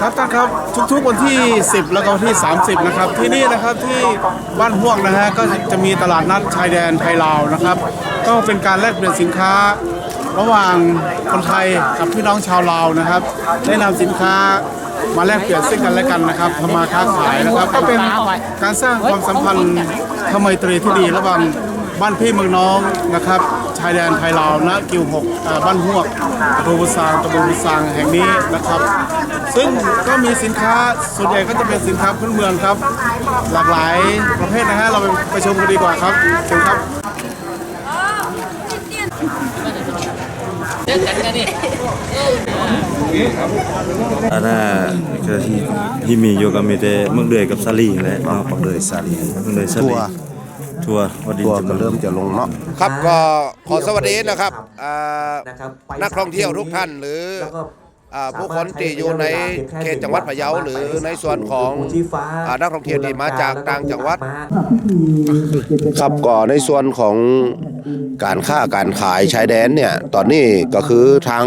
ครับท่านครับทุกๆวันที่ 10 แล้วก็วันที่ 30 นะครับ ที่นี่นะครับที่บ้านห่วงนะฮะก็จะมีตลาดนัดชายแดนไทยลาวนะครับ ก็เป็นการแลกเปลี่ยนสินค้า ระหว่างคนไทยกับพี่น้องชาวลาวนะครับได้นำสินค้ามาแลกเปลี่ยนซึ่งกันและกันนะครับทำมาค้าขายนะครับ ก็เป็นการสร้างความสัมพันธ์ทำไมตรีที่ดีระหว่างบ้านพี่เมืองน้องนะครับ ชายแดนไทยลาวณกิวหกเอ่อบ้านหวกตะบูบุษางตะบูบุษางแห่งนี้นะครับ ซึ่งก็มีสินค้าส่วนใหญ่ก็จะเป็นสินค้าพื้นเมืองครับ หลากหลายประเภทนะฮะเราไปไปชมกันดีกว่าครับเชิญครับ Ada ke himi yo kami te mung đời กับซาลีแหละเนาะปักเลยซาลี mung đời ซาลี ทัวร์ทัวร์วันดินตัวจะก็มาเริ่มจะลงเนาะ ครับก็ขอสวัสดีนะครับอ่านะครับไปนักท่องเที่ยวทุกท่านหรือแล้วก็อ่าผู้คนที่อยู่ในเขตจังหวัดพะเยาหรือในส่วนของภูชีฟ้าอ่านักท่องเที่ยวที่มาจากต่างจังหวัดมาครับก็ในส่วนของการค้าการขายชายแดนเนี่ยตอนนี้ก็คือทาง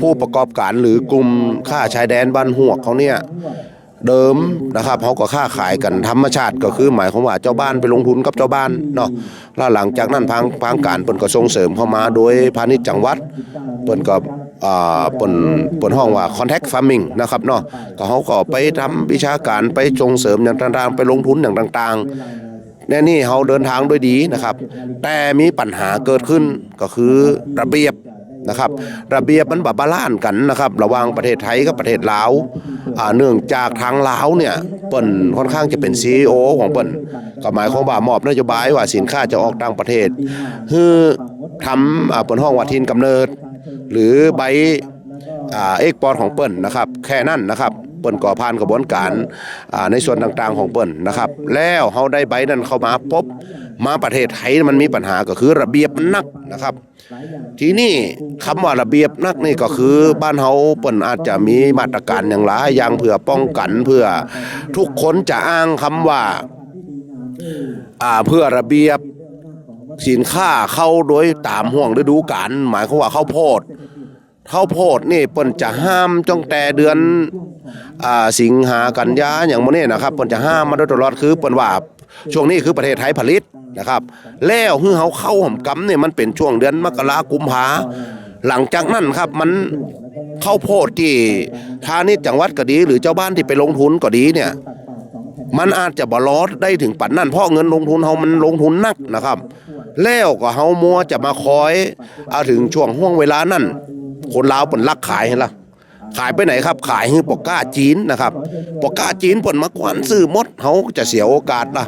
ผู้ประกอบการหรือกลุ่มค้าชายแดนบ้านหวกเขาเนี่ย เดิมนะครับเขาก็ค้าขายกันธรรมชาติก็คือหมายความว่าเจ้าบ้านไปลงทุนกับเจ้าบ้านเนาะแล้วหลังจากนั้นทางทางการเปิ่นก็ส่งเสริมเข้ามาโดยพาณิชย์จังหวัดเปิ่นก็อ่าเปิ่นเปิ่นห้องว่า contact farming นะครับเนาะก็เขาก็ไปทำวิชาการไปส่งเสริมอย่างต่างๆ ไปลงทุนอย่างต่างๆแน่นี่เขาเดินทางด้วยดีนะครับ แต่มีปัญหาเกิดขึ้นก็คือระเบียบ นะครับ ระเบียบมันบบาลานซ์กันนะครับ ระหว่างประเทศไทยกับประเทศลาวเนื่องจากทางลาวเนี่ยเปิ่นค่อนข้างจะเป็น CEO ของเปิ่นก็หมายความว่ามอบนโยบายว่าสินค้าจะออกต่างประเทศคือทำเปิ่นห้องว่าทินกำเนิด หรือใบอเอกปอร์ตของเปิ้นนะครับ แค่นั้นนะครับเปิ้นก่อผ่านกระบวนการในส่วนต่างๆของเปิ้นนะครับ แล้วเฮาได้ใบนั้นเข้ามาปุ๊บ มาประเทศไทยมันมีปัญหาก็คือระเบียบนหนักนะครับ ทีนี้คำว่าระเบียบนักนี่ก็คือบ้านเฮาเปิ้นอาจจะมีมาตรการอย่างหลายอย่างเพื่อป้องกันเพื่อทุกคนจะอ้างคำว่าอ่าเพื่อระเบียบสินค้าเข้าโดยตามห่วงฤดูกาลหมายความว่าเข้าวโพดข้าวโพดนี่เปิ้นจะห้ามจ้องแต่เดือนอ่าสิงหากันยาอย่างโมเนี่นะครับเปิ้นจะห้ามมาโดยตลอดคือเปิ้นว่าช่วงนี้คือประเทศไทยผลิต นะครับ แล้วฮือเฮาเข้าห่มกำเนี่ยมันเป็นช่วงเดือนมกรากุมภาหลังจากนั้นครับมันเข้าโพดที่พาณิจังหวัดก็ดี หรือเจ้าบ้านที่ไปลงทุนก็ดีเนี่ย มันอาจจะบลอดได้ถึงปันนั่นเพราะเงินลงทุนเฮามันลงทุนนักนะครับ แล้วก็เฮามัวจะมาคอยเอาถึงช่วงห่วงเวลานั้นคนลาวเปิ่นลักขายให้ละขายไปไหนครับ ขายให้ปอกก้าจีนนะครับปอกก้าจีนเปิ่นมากวนซื้อมดเฮาจะเสียโอกาสละ